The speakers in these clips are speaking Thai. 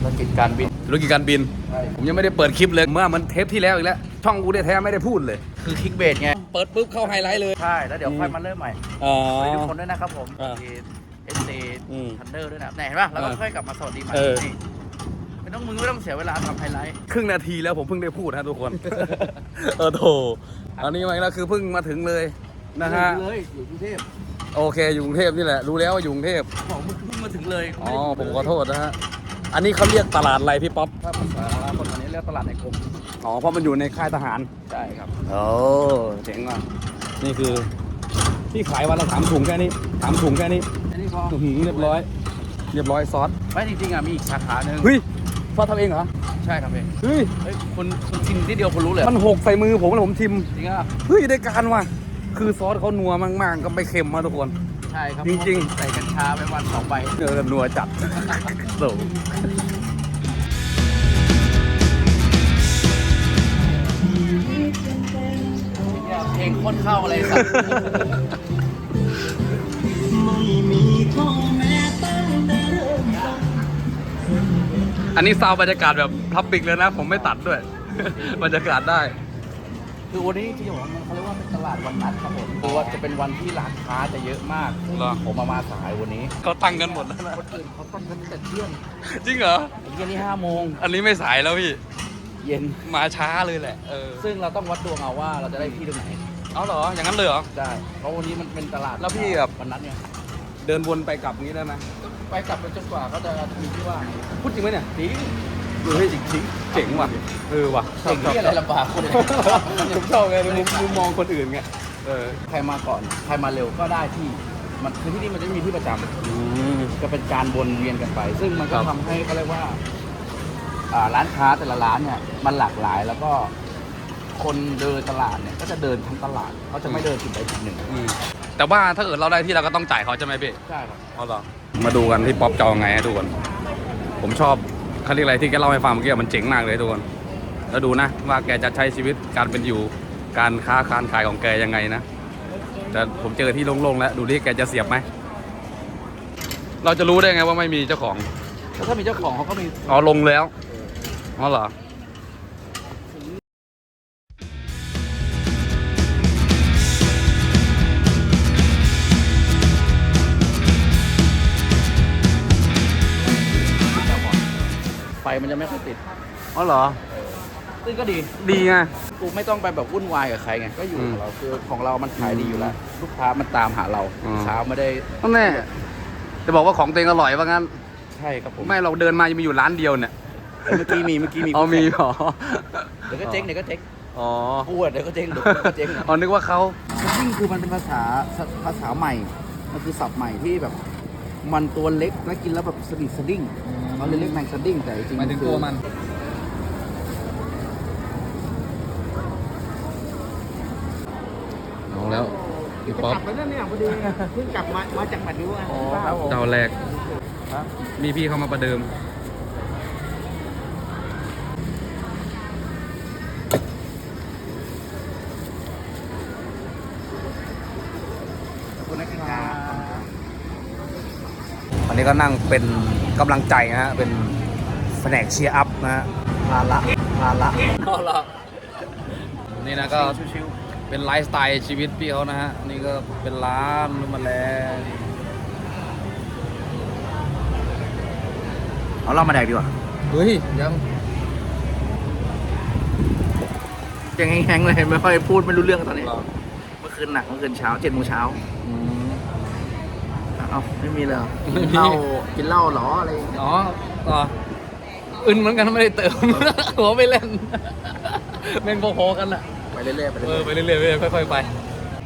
ธุรกิจการบินธุรกิจการบินใช่ผมยังไม่ได้เปิดคลิปเลย เมื่อมันเทปที่แล้วอีกแล้ว ช่องกูได้แท้ไม่ได้พูดเลย คือคลิกเบสไง เปิดปุ๊บเข้าไฮไลท์เลย ใช่ แล้วเดี๋ยวค่อยมาเริ่มใหม่อ๋อสวัสดีทุกคนด้วยนะครับผมอ่าเอสซีอืมทันเดอร์ด้วยนะไหนเห็นป่ะแล้วก็เออค่อยกลับมาสวัสดีใหม่เออนี่ไม่ต้องมึงไม่ต้องเสียเวลาทำไฮไลท์ ครึ่งนาทีแล้วผมเพิ่งได้พูดนะทุกคน เออโถอันนี้มาอีกแล้วคือเพิ่งมาถึงเลยนะฮะเลยอยู่กรุงเทพโอเคอยู่กรุงเทพนี่แหละ รู้แล้วว่าอยู่กรุงเทพบอกมึงเพิ่งมาถึงเลย อ๋อผมขอโทษนะฮะ อันนี้เขาเรียกตลาดอะไรพี่ป๊อปถ้าภาษาคนอันนี้เรียกตลาดในกรมอ๋อเพราะมันอยู่ในค่ายทหารใช่ครับโอ้เจ๋งว่ะนี่คือที่ขายวันละสามถุงแค่นี้สามถุงแค่นี้อันนี้พออื้อหือเรียบร้อย เรียบร้อยซอสไม่จริงๆอะมีอีกสาขาหนึ่งเฮ้ยซอสทำเองเหรอใช่ครับเองเฮ้ยเฮ้ยคุณคุณกินที่เดียวคุณรู้เลยมันหกใส่มือผมแล้วผมทิมจริงอะเฮ้ยได้การว่ะคือซอสเขานัวมากๆก็ไม่เค็มมาทุกคน ใช่ครับจริงๆ ใส่กัญชาไปวันสองใบเออนัวจัดโอ้เพลงโคตรเข้าอะไรสัตว์อันนี้ซาวด์บรรยากาศแบบพับบิกเลยนะ ผมไม่ตัดด้วย บรรยากาศได้ คือวันนี้ที่ผมมัน เขาเรียกว่าเป็นตลาดวันนัดครับผมคือว่าจะเป็นวันที่ร้านค้าจะเยอะมากเหรอ ผมมามาสายวันนี้เขาตั้งกันหมดแล้วนะคนอื่นเขาต้องกันตั้งแต่เที่ยงจริงเหรอ ไอ้เย็นนี่ห้าโมงอันนี้ไม่สายแล้วพี่ เย็น มาช้าเลยแหละ เออ ซึ่งเราต้องวัดดวงเอาว่าเราจะได้ที่ตรงไหนเอาเหรอ อย่างนั้นเลยเหรอ ได้เพราะวันนี้มันเป็นตลาดแล้วพี่แบบ วันนัดเนี่ยเดินวนไปกลับงี้ได้ไหมไปกลับไปจนกว่าเขาจะมีที่ว่างพูดจริงไหมเนี่ย จริง เฮ้ยจริงจริงเจ๋งว่ะเออว่ะสิ่งที่อะไรลำบากคนอื่นผมชอบไงในมุมมุมมองคนอื่นไงเออใครมาก่อนใครมาเร็วก็ได้ที่มันคือที่นี่มันจะไม่มีที่ประจำอืมจะเป็นการวนเวียนกันไป ซึ่งมันก็ครับทำให้เขาเรียกว่าอ่าร้านค้าแต่ละร้านเนี่ยมันหลากหลายแล้วก็คนเดินตลาดเนี่ยก็จะเดินทั้งตลาดเขาจะไม่เดินจุดใดจุดหนึ่งอืมแต่ว่าถ้าเกิดเราได้ที่เราก็ต้องจ่ายเขาใช่ไหมพี่ใช่ครับเอาเหรอมาดูกันที่ป๊อปจะเอาไงฮะทุกคนผมชอบ เขาเรียกอะไรที่แกเล่าให้ฟังเมื่อกี้มันเจ๋งมากเลยทุกคนแล้วดูนะ ว่าแกจะใช้ชีวิตการเป็นอยู่การค้าการขายของแกยังไงนะแต่ผมเจอที่โล่งๆแล้วดูดิแกจะเสียบไหมเราจะรู้ได้ไงว่าไม่มีเจ้าของแล้วถ้ามีเจ้าของเขาก็มีอ๋อลงแล้วอ๋อเหรอ มันจะไม่ค่อยติดอ๋อเหรอ ซึ่งก็ดี ดีไง กูไม่ต้องไปแบบวุ่นวายกับใครไง ก็อยู่อืมของเราคือของเรามันขายดีอยู่แล้ว ลูกค้ามันตามหาเราอืม ลูกค้าไม่ได้นั่นแน่จะบอกว่าของตัวเองอร่อยว่างั้น ใช่ครับผมไม่เราเดินมายังมีอยู่ร้านเดียวเนี่ยเมื่อกี้มี เมื่อกี้มีเอามีเหรอเดี๋ยวก็เจ๊งเดี๋ยวก็เจ๊งอ๋อพูดเดี๋ยวก็เจ๊งเดี๋ยวก็เจ๊งอ๋อนึกว่าเขาสดิ้งคือมันเป็นภาษาภาษาใหม่ มันคือศัพท์ใหม่ที่แบบ มันตัวเล็กและกินแล้วแบบสนิทสดิ้ง เขาเลยเรียกแมงสดิ้งแต่จริงๆหมายถึงคือตัวมันลองแล้วพี่ป๊อป กลับไปนั่นเนี่ยพอดีเพิ่งกลับมามาจากบัดนิ้วอะเจ้าแรกมีพี่เข้ามาประเดิม ขอบคุณนะครับ วันนี้ก็นั่งเป็น กำลังใจนะฮะ เป็นแผนกเชียร์อัพนะฮะลาละลาละเอาละนี่นะก็ชิวเป็นไลฟ์สไตล์ชีวิตพี่เขานะฮะ นี่ก็เป็นร้านนุ่มแมลงๆเอาเรามาแดกดีกว่าเฮ้ยยังยังแห้งๆเลยไม่ค่อยพูดไม่รู้เรื่องตอนนี้เหรอเมื่อคืนหนักเมื่อคืนเช้าเจ็ดโมงเช้า อืม เอ้าไม่มีเลยเหรอไม่กินมีเหล้ากินเหล้าเหรออะไรอย่างเงี้ยอ๋อต่ออึนเหมือนกันไม่ได้เติม หัวไม่เล่นแม่งพอๆกันอะไปเรื่อยๆไปเอเรื่ออย ไปเรื่อยๆไปเรื่อยๆค่อยๆไป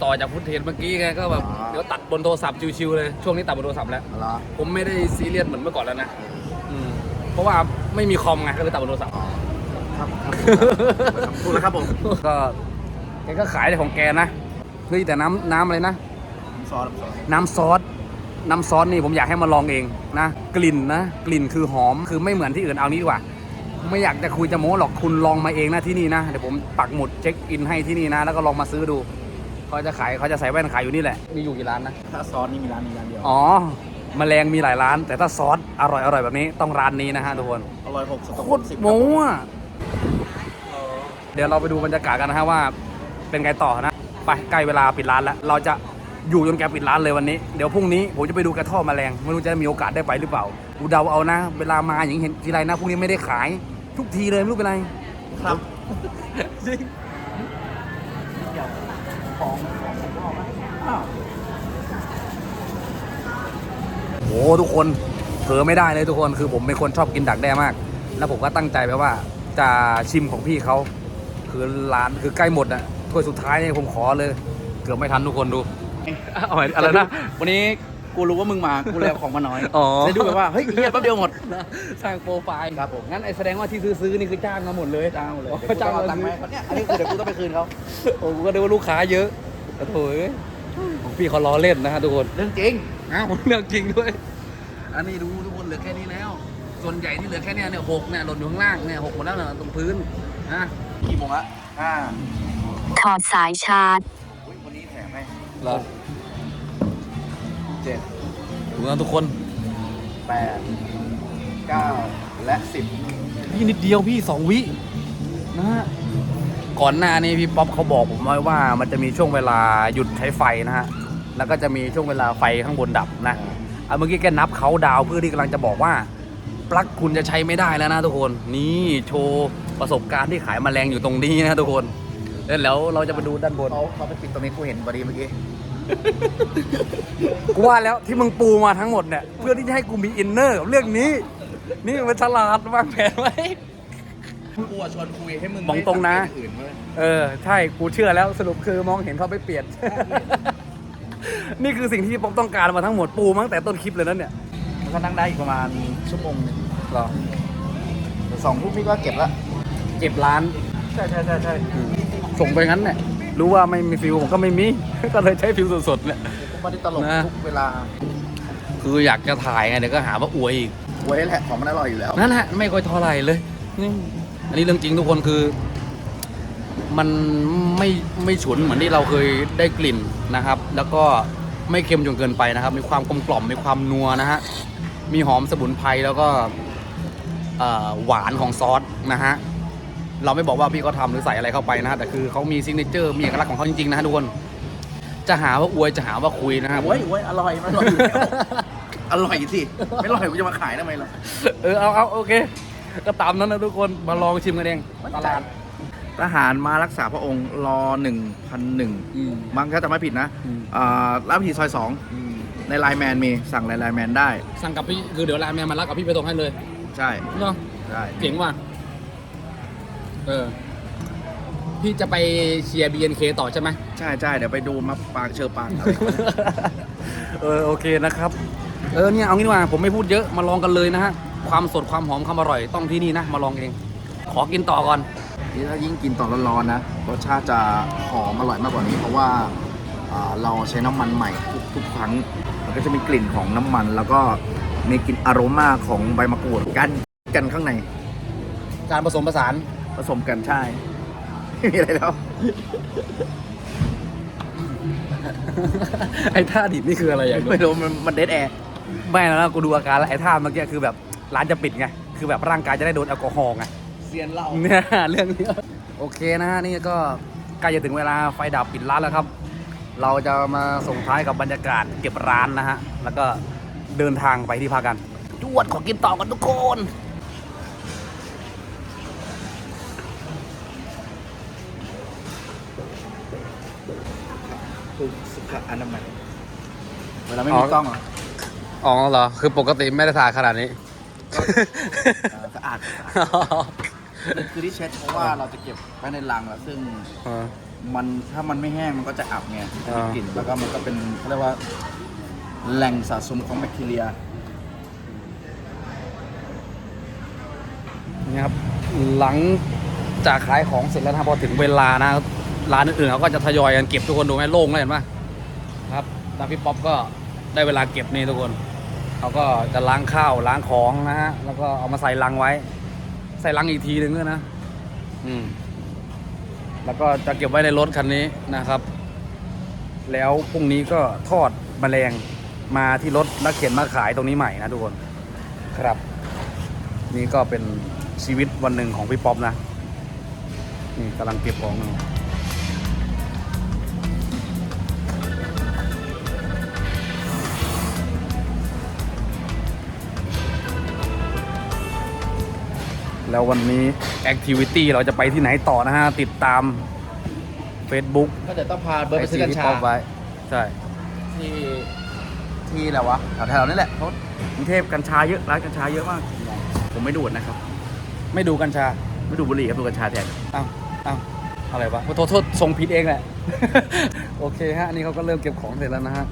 ต่อจากพุทธเทนเมื่อกี้ไงก็แบบอ๋อ เดี๋ยวตัดบนโทรศัพท์ชิวๆเลยช่วงนี้ตัดบนโทรศัพท์แล้ว ๆเหรอผมไม่ได้ซีเรียสเหมือนเมื่อก่อนแล้วนะอืมเพราะว่าไม่มีคอมไงก็เลยตัดบนโทรศัพท์ครับครับถูกแล้วครับผมก็แกก็ขายแต่ของแกนะเฮ้ยแต่น้ำน้ำอะไรนะซอสซอสน้ำซอส น้ำซอสนี่ผมอยากให้มาลองเองนะ กลิ่นนะ กลิ่นคือหอมคือไม่เหมือนที่อื่นเอานี้ดีกว่า ไม่อยากจะคุยจะโม้หรอกคุณลองมาเองนะที่นี่นะเดี๋ยวผมปักหมุดเช็คอินให้ที่นี่นะ แล้วก็ลองมาซื้อดูเขาจะขายเขาจะใส่แว่นขายอยู่นี่แหละมีอยู่กี่ร้านนะถ้าซอสนี่มีร้านนี้ร้านเดียวอ๋อแมลงมีหลายร้าน แต่ถ้าซอสอร่อยอร่อยแบบนี้ต้องร้านนี้นะฮะทุกคนอร่อยหกสโคตรโม้อะเดี๋ยวเราไปดูบรรยากาศกันนะฮะว่า เป็นไงต่อนะไปใกล้เวลาปิดร้านแล้วเราจะ อยู่จนแกปิดร้านเลยวันนี้ เดี๋ยวพรุ่งนี้ผมจะไปดูกระท่อมแมลงไม่รู้จะมีโอกาสได้ไปหรือเปล่ากูเดาเอานะ เวลามาอย่างเห็นทีไรนะพรุ่งนี้ไม่ได้ขาย ทุกทีเลยไม่รู้เป็นไรครับจริงเดี๋ยวของของผมบอกนะอ้าวโอ้ทุกคนเผลอไม่ได้เลยทุกคนคือผมเป็นคนชอบกินดักแด้มาก แล้วผมก็ตั้งใจไปว่าจะชิมของพี่เขาคือร้านคือใกล้หมดอะถ้วยสุดท้ายเนี่ยผมขอเลย เกือบไม่ทันทุกคนดู เอาอะไรนะ วันนี้กูรู้ว่ามึงมา กูเลยเอาของมาน้อยอ๋อได้ดูแบบว่า เฮ้ยเฮียแป๊บเดียวหมดสร้างโปรไฟล์ครับผม งั้นไอแสดงว่าที่ซื้อๆนี่คือจ้างมาหมดเลยจ้างหมดเลยอ๋อเดี๋ยวกูจ้างต้องมาเอาตังค์ซื้มาอให้เขาเนี่ย อันนี้คือเดี๋ยวกูต้องไปคืนเขาโอ้กูก็ดูว่าลูกค้าเยอะโอ้โถเอ้ยของพี่เขาล้อเล่นนะฮะทุกคนเรื่องจริง อ้าวเรื่องจริงด้วย อันนี้ดูทุกคนเหลือแค่นี้แล้ว ส่วนใหญ่ที่เหลือแค่เนี้ยเนี่ยหกเนี่ยหล่นอยู่ข้างล่างเนี่ยหกหมดแล้วเนี่ยตรงพื้นนะกี่โมงละห้าถอดสายชาร์จ เหรอเจ็ดดูนะทุกคนแปดเก้าและสิบพี่นิดเดียวพี่สองวินะฮะก่อนหน้านี้พี่ป๊อปเขาบอกผมไว้ว่ามันจะมีช่วงเวลาหยุดใช้ไฟนะฮะแล้วก็จะมีช่วงเวลาไฟข้างบนดับนะเอาเมื่อกี้แกนับเขาดาวน์เพื่อที่กำลังจะบอกว่าปลั๊กคุณจะใช้ไม่ได้แล้วนะทุกคน นี่โชว์ประสบการณ์ที่ขายแมลงอยู่ตรงนี้นะทุกคนแล้วเราจะมาดูด้านบนเขาเขาไปปิดตรงนี้กูเห็นพอดีเมื่อกี้ กูว่าแล้วที่มึงปูมาทั้งหมดเนี่ย เพื่อที่จะให้กูมีอินเนอร์กับเรื่องนี้ นี่มันฉลาดวางแผนไว้ กูอะชวนคุยให้มึงบอกตรงนะ ไม่สั่งอย่างอื่นเว้ยเออ ใช่กูเชื่อแล้วสรุปคือมองเห็นเขาไปเปลี่ยน นี่คือสิ่งที่ป๊อปต้องการมาทั้งหมดปูมาตั้งแต่ต้นคลิปเลยนั่นเนี่ยมันก็นั่งได้อีกประมาณชั่วโมงหนึงหรอแต่สองทุ่มพี่ก็เก็บละเก็บร้าน ใช่ใช่ใช่ใช่ส่งไปงั้นเนี่ย รู้ว่าไม่มีฟิวผมก็ไม่มี ก็เลยใช้ฟิวสดๆเนี่ยกูไม่ได้ตลกนะ ทุกเวลาคืออยากจะถ่ายไงเดี๋ยวก็หาว่าอวยอีก ไว้แหละของมันอร่อยอยู่แล้ว นั่นแหละไม่ค่อยเท่าไหร่เลยนี่อันนี้เรื่องจริงทุกคนคือ มันไม่ไม่ฉุนเหมือนที่เราเคยได้กลิ่นนะครับ แล้วก็ไม่เค็มจนเกินไปนะครับ มีความกลมกล่อมมีความนัวนะฮะมีหอมสมุนไพรแล้วก็เอ่อหวานของซอสนะฮะ เราไม่บอกว่าพี่เขาทำหรือใส่อะไรเข้าไปนะฮะแต่คือเขามีซิกเนเจอร์มีเอกลักษณ์ของเขาจริงๆนะฮะทุกคน จะหาว่าอวยจะหาว่าคุยนะครับ โอ้ยโอ้ยอร่อยมันอร่อยอยู่แล้วอร่อยสิ ไม่อร่อยกูจะมาขายทำไมล่ะ เออเอาเอาโอเค ก็ตามนั้นนะทุกคนมาลองชิมกันเองตลาด ทหารมารักษาพระองค์รอหนึ่งพันหนึ่งอืมมั้งถ้าจำไม่ผิดนะอืม อ่าร้านผีซอยสองในไลน์แมนมีสั่งในไลน์แมนได้ สั่งกับพี่คือเดี๋ยวไลน์แมนมารับกับพี่ไปส่งให้เลยใช่ เนาะใช่ เจ๋งว่ะ เออ พี่จะไปเชียร์ BNK ต่อใช่ไหม ใช่ใช่เดี๋ยวไปดูมาปางเชอปางอะไรเออโอเคนะครับ เออเนี่ยเอางี้ดีกว่าผมไม่พูดเยอะมาลองกันเลยนะฮะ ความสดความหอมความอร่อยต้องที่นี่นะ มาลองเอง ขอกินต่อก่อน นี่ถ้ายิ่งกินตอนร้อนๆนะรสชาติจะหอมอร่อยมากกว่านี้เพราะว่าอ่าเราใช้น้ำมันใหม่ทุกทุกครั้ง มันก็จะมีกลิ่นของน้ำมัน แล้วก็มีกลิ่นอโรมาของใบมะกรูดกันกันข้างใน การผสมผสาน ผสมกันใช่ ไม่มีอะไรแล้ว ไอ้ท่าดิบนี่คืออะไรอย่างไม่รู้มันมันเดดแอร์ไม่แล้วนะกูดูอาการแล้วไอ้ท่าเมื่อกี้คือแบบร้านจะปิดไง คือแบบร่างกายจะได้โดนแอลกอฮอล์ไง เซียนเหล้าเนี่ยเรื่องนี้โอเคนะฮะ นี่ก็ใกล้จะถึงเวลาไฟดับปิดร้านแล้วครับ เราจะมาส่งท้ายกับบรรยากาศเก็บร้านนะฮะ แล้วก็เดินทางไปที่พักกันจวดขอกินต่อกันทุกคน คือสุขอนามัยเวลาไม่มีกล้องเหรออ๋อเหรอ คือปกติไม่ได้ถ่ายขนาดนี้อ่าสะอาดสะอาดคือที่เช็ดเพราะว่าเราจะเก็บไว้ในลังแล้วซึ่งมันถ้ามันไม่แห้งมันก็จะอับไงจะมีอ่ากกลิ่นแล้วก็มันก็เป็นเขาเรียกว่าแหล่งสะสมของแบคทีเรีย นี่ครับ หลังจากขายของเสร็จแล้วนะครับพอถึงเวลานะร้านอื่นๆเขาก็จะทยอยกันเก็บทุกคนดูไหมโล่งเลยเห็นปะ ครับตาพี่ป๊อปก็ได้เวลาเก็บนี่ทุกคนเขาก็จะล้างข้าวล้างของนะฮะแล้วก็เอามาใส่ลังไว้ ใส่ลังอีกทีหนึ่งด้วยนะ อืม แล้วก็จะเก็บไว้ในรถคันนี้นะครับ แล้วพรุ่งนี้ก็ทอดแมลงมาที่รถนักเขียนมาขายตรงนี้ใหม่นะทุกคน ครับ นี่ก็เป็นชีวิตวันหนึ่งของพี่ป๊อปนะ นี่กำลังเก็บของอยู่ แล้ววันนี้แอคทิวิตี้เราจะไปที่ไหนต่อนะฮะ ติดตาม Facebook ก็เดี๋ยวต้องพาเบิร์ดไปซื้อกัญพี่ชาป๊อปไว้ ใช่ ที่ที่อะไรวะแถวๆนี้แหละเพราะกรุงเทพกัญชาเยอะร้านกัญชาเยอะมาก ผมไม่ดูดนะครับ ไม่ดูกัญชา ไม่ดูดบุหรี่ครับดูกัญชาแทนอ้าวอ้าวอะไรวะโทษโทษส่งผิดเองแหละ โอเคฮะนี่เขาก็เริ่มเก็บของเสร็จแล้วนะฮะ